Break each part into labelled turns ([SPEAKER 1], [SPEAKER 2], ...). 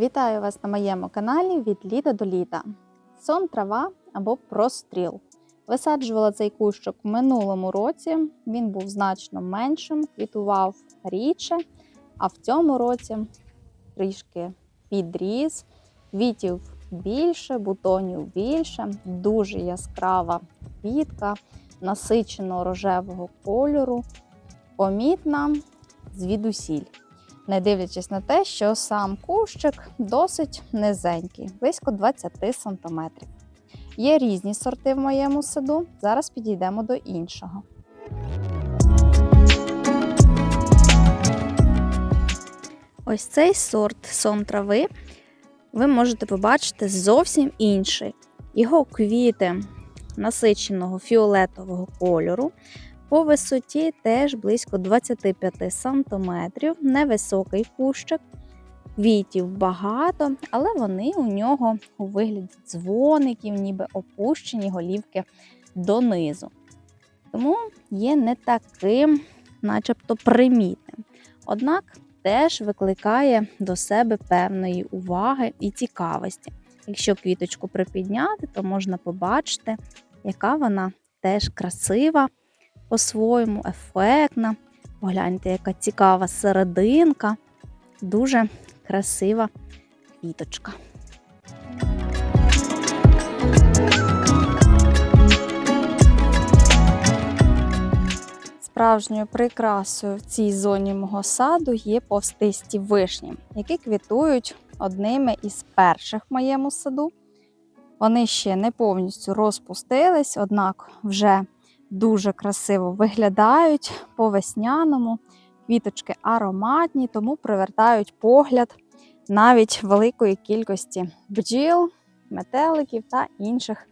[SPEAKER 1] Вітаю вас на моєму каналі від літа до літа. Сон трава або простріл. Висаджувала цей кущик в минулому році. Він був значно меншим, квітував рідше, а в цьому році трішки підріс, квітів більше, бутонів більше, дуже яскрава квітка насиченого рожевого кольору, помітна звідусіль не дивлячись на те, що сам кущик досить низенький, близько 20 см. Є різні сорти в моєму саду. Зараз підійдемо до іншого. Ось цей сорт сон трави ви можете побачити зовсім інший. Його квіти насиченого фіолетового кольору, по висоті теж близько 25 см, невисокий кущик. Квітів багато, але вони у нього у вигляді дзвоників, ніби опущені голівки донизу. Тому є не таким, начебто, примітним. Однак теж викликає до себе певної уваги і цікавості. Якщо квіточку припідняти, то можна побачити, яка вона теж красива по-своєму ефектна. Погляньте, яка цікава серединка, дуже красива квіточка. Справжньою прикрасою в цій зоні мого саду є повстисті вишні, які квітують одними із перших в моєму саду. Вони ще не повністю розпустились, однак вже дуже красиво виглядають по весняному. Квіточки ароматні, тому привертають погляд навіть великої кількості бджіл, метеликів та інших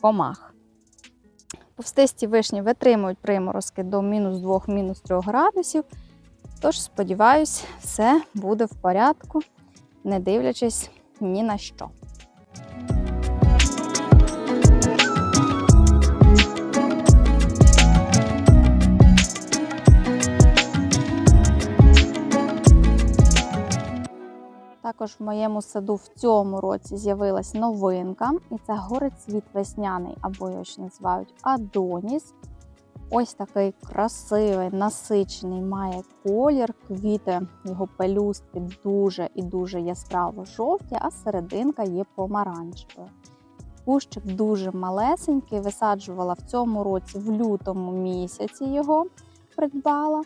[SPEAKER 1] комах. Повстисті вишні витримують приморозки до мінус 2 мінус 3 градусів. Тож, сподіваюсь, все буде в порядку, не дивлячись ні на що. Також в моєму саду в цьому році з'явилась новинка, і це горецвіт весняний, або його ще називають Адоніс. Ось такий красивий, насичений має колір. Квіти його пелюстки дуже і дуже яскраво жовті, а серединка є помаранчевою. Кущик дуже малесенький, висаджувала в цьому році в лютому місяці його придбала.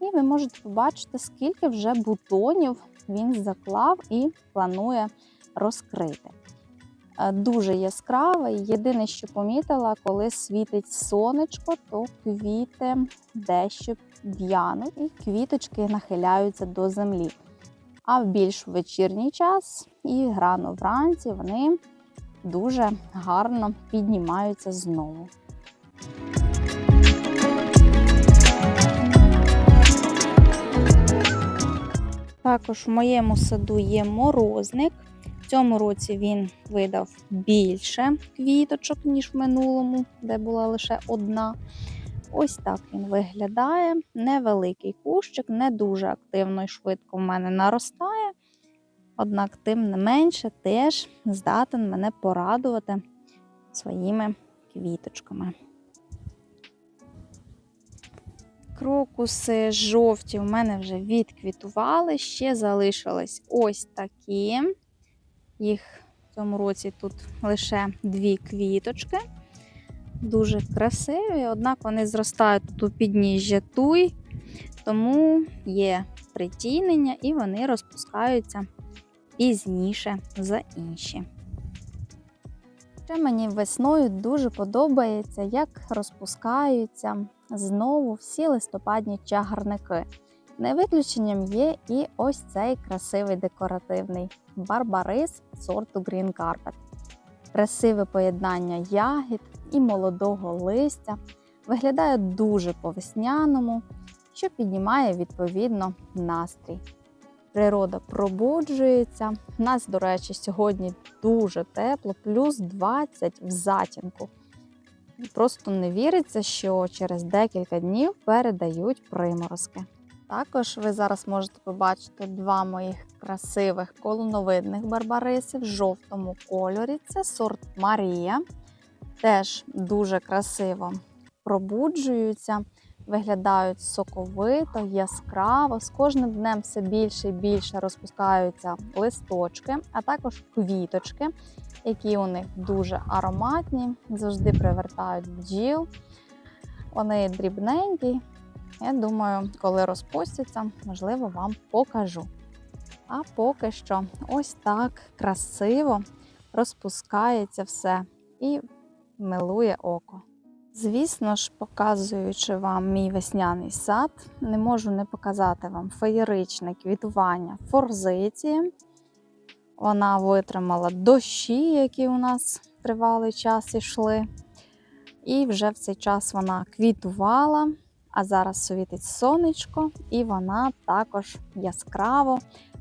[SPEAKER 1] І ви можете побачити, скільки вже бутонів він заклав і планує розкрити. Е, Дуже яскравий. Єдине, що помітила, коли світить сонечко, то квіти дещо в'януть і квіточки нахиляються до землі. А в більш вечірній час і рано вранці вони дуже гарно піднімаються знову. Також в моєму саду є морозник. В цьому році він видав більше квіточок, ніж в минулому, де була лише одна. Ось так він виглядає. Невеликий кущик, не дуже активно і швидко в мене наростає. Однак, тим не менше, теж здатен мене порадувати своїми квіточками. Крокуси жовті у мене вже відквітували, ще залишились ось такі. Їх в цьому році тут лише дві квіточки. Дуже красиві, однак вони зростають тут у підніжжя туй, тому є притінення і вони розпускаються пізніше за інші. Ще мені весною дуже подобається, як розпускаються знову всі листопадні чагарники. Не виключенням є і ось цей красивий декоративний барбарис сорту Green Carpet. Красиве поєднання ягід і молодого листя виглядає дуже по-весняному, що піднімає відповідно настрій. Природа пробуджується. У нас, до речі, сьогодні дуже тепло, плюс 20 в затінку. Просто не віриться, що через декілька днів передають приморозки. Також ви зараз можете побачити два моїх красивих колоновидних барбариси в жовтому кольорі. Це сорт Марія. Теж дуже красиво пробуджуються, виглядають соковито, яскраво. З кожним днем все більше і більше розпускаються листочки, а також квіточки, які у них дуже ароматні, завжди привертають бджіл. Вони дрібненькі. Я думаю, коли розпустяться, можливо, вам покажу. А поки що ось так красиво розпускається все і милує око. Звісно ж, показуючи вам мій весняний сад, не можу не показати вам феєричне квітування форзиції. Вона витримала дощі, які у нас тривалий час ішли. І вже в цей час вона квітувала, а зараз світить сонечко, і вона також яскраво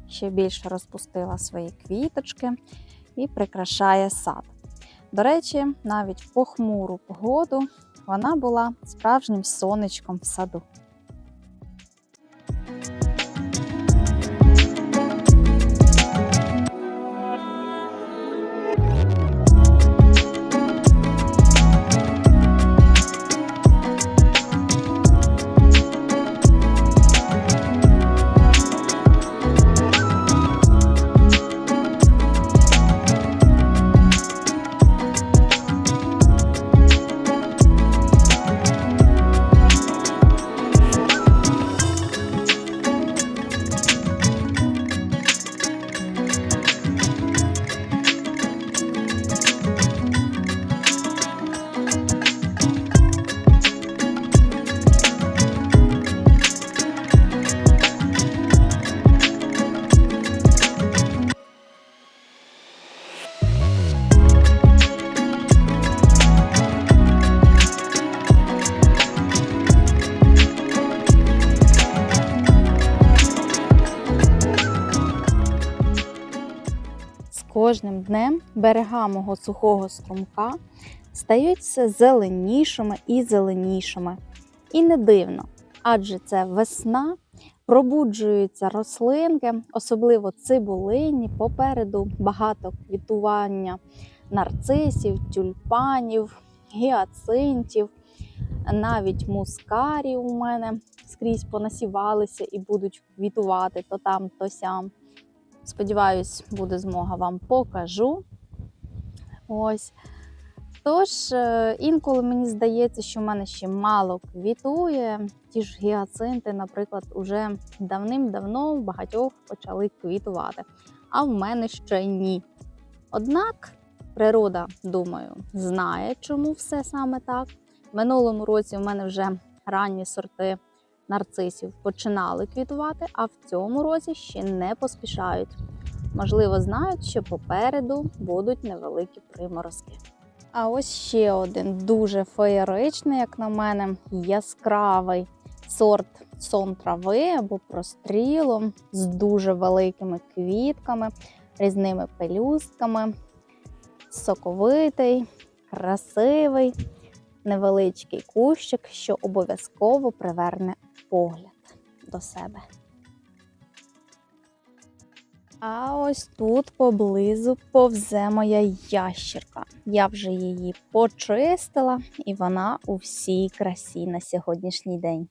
[SPEAKER 1] ще більше розпустила свої квіточки і прикрашає сад. До речі, навіть похмуру погоду вона була справжнім сонечком в саду. Кожним днем берега мого сухого струмка стають все зеленішими і зеленішими. І не дивно, адже це весна, пробуджуються рослинки, особливо цибулині. Попереду багато квітування нарцисів, тюльпанів, гіацинтів, навіть мускарі у мене скрізь понасівалися і будуть квітувати то там, то сям. Сподіваюсь, буде змога вам покажу. Ось. Тож, е, інколи мені здається, що в мене ще мало квітує. Ті ж гіацинти, наприклад, уже давним-давно в багатьох почали квітувати, а в мене ще ні. Однак природа, думаю, знає, чому все саме так. Минулому році в мене вже ранні сорти нарцисів починали квітувати, а в цьому році ще не поспішають. Можливо, знають, що попереду будуть невеликі приморозки. А ось ще один дуже феєричний, як на мене, яскравий сорт сон трави або прострілом з дуже великими квітками, різними пелюстками, соковитий, красивий, невеличкий кущик, що обов'язково приверне погляд до себе. А ось тут поблизу повзе моя ящерка. Я вже її почистила, і вона у всій красі на сьогоднішній день.